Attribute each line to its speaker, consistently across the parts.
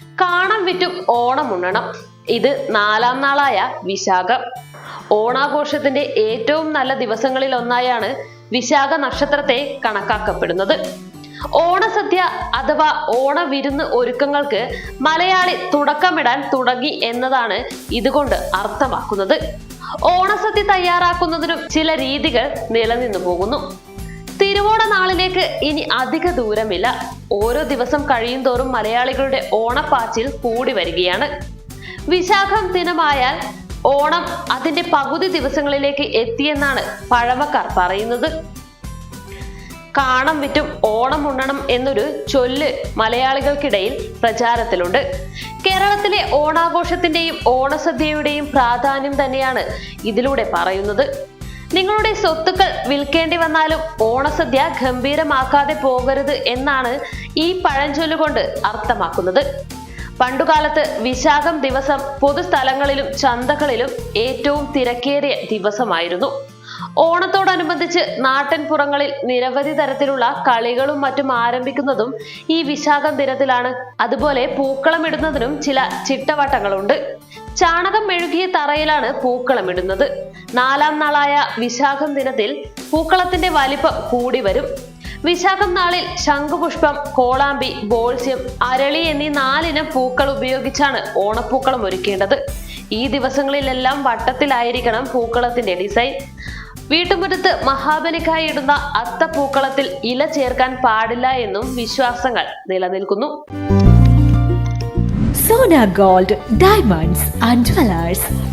Speaker 1: കാണം വിറ്റും ഓണം ഉണ്ണണം. ഇത് നാലാം നാളായ വിശാഖം. ഓണാഘോഷത്തിന്റെ ഏറ്റവും നല്ല ദിവസങ്ങളിൽ ഒന്നായാണ് വിശാഖ നക്ഷത്രത്തെ കണക്കാക്കപ്പെടുന്നത്. ഓണസദ്യ അഥവാ ഓണ ഓണവിരുന്ന് ഒരുക്കങ്ങൾക്ക് മലയാളി തുടക്കമിടാൻ തുടങ്ങി എന്നതാണ് ഇതുകൊണ്ട് അർത്ഥമാക്കുന്നത്. ഓണസദ്യ തയ്യാറാക്കുന്നതിനും ചില രീതികൾ നിലനിന്നു പോകുന്നു തിരുവോണ നാളിലേക്ക് ഇനി അധിക ദൂരമില്ല. ഓരോ ദിവസം കഴിയും തോറും മലയാളികളുടെ ഓണപ്പാച്ചിൽ കൂടി വരികയാണ്. വിശാഖം ദിനമായാൽ ഓണം അതിന്റെ പകുതി ദിവസങ്ങളിലേക്ക് എത്തിയെന്നാണ് പഴമക്കാർ പറയുന്നത്. കാണം വിറ്റും ഓണം ഉണ്ണണം എന്നൊരു ചൊല്ല് മലയാളികൾക്കിടയിൽ പ്രചാരത്തിലുണ്ട്. കേരളത്തിലെ ഓണാഘോഷത്തിന്റെയും ഓണസദ്യയുടെയും പ്രാധാന്യം തന്നെയാണ് ഇതിലൂടെ പറയുന്നത്. നിങ്ങളുടെ സ്വത്തുക്കൾ വിൽക്കേണ്ടി വന്നാലും ഓണസദ്യ ഗംഭീരമാക്കാതെ പോകരുത് എന്നാണ് ഈ പഴഞ്ചൊല്ലുകൊണ്ട് അർത്ഥമാക്കുന്നത്. പണ്ടുകാലത്ത് വിശാഖം ദിവസം പൊതുസ്ഥലങ്ങളിലും ചന്തകളിലും ഏറ്റവും തിരക്കേറിയ ദിവസമായിരുന്നു. ഓണത്തോടനുബന്ധിച്ച് നാട്ടിൻപുറങ്ങളിൽ നിരവധി തരത്തിലുള്ള കളികളും മറ്റും ആരംഭിക്കുന്നതും ഈ വിശാഖം ദിനത്തിലാണ്. അതുപോലെ പൂക്കളം ഇടുന്നതിനും ചില ചിട്ടവട്ടങ്ങളുണ്ട്. ചാണകം മെഴുകിയ തറയിലാണ് പൂക്കളം ഇടുന്നത്. നാലാം നാളായ വിശാഖം ദിനത്തിൽ പൂക്കളത്തിന്റെ വലിപ്പം കൂടി വരും. വിശാഖം നാളിൽ ശംഖുപുഷ്പം കോളാമ്പി ബോൾസ്യം അരളി എന്നീ നാലിനം പൂക്കൾ ഉപയോഗിച്ചാണ് ഓണപ്പൂക്കളം ഒരുക്കേണ്ടത്. ഈ ദിവസങ്ങളിലെല്ലാം വട്ടത്തിലായിരിക്കണം പൂക്കളത്തിന്റെ ഡിസൈൻ. വീട്ടുമുറ്റത്ത് മഹാബലിക്കായി ഇടുന്ന അത്തപ്പൂക്കളത്തിൽ ഇല ചേർക്കാൻ പാടില്ല എന്നും വിശ്വാസങ്ങൾ നിലനിൽക്കുന്നു.
Speaker 2: Sona gold diamonds and jewellers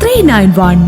Speaker 2: three nine one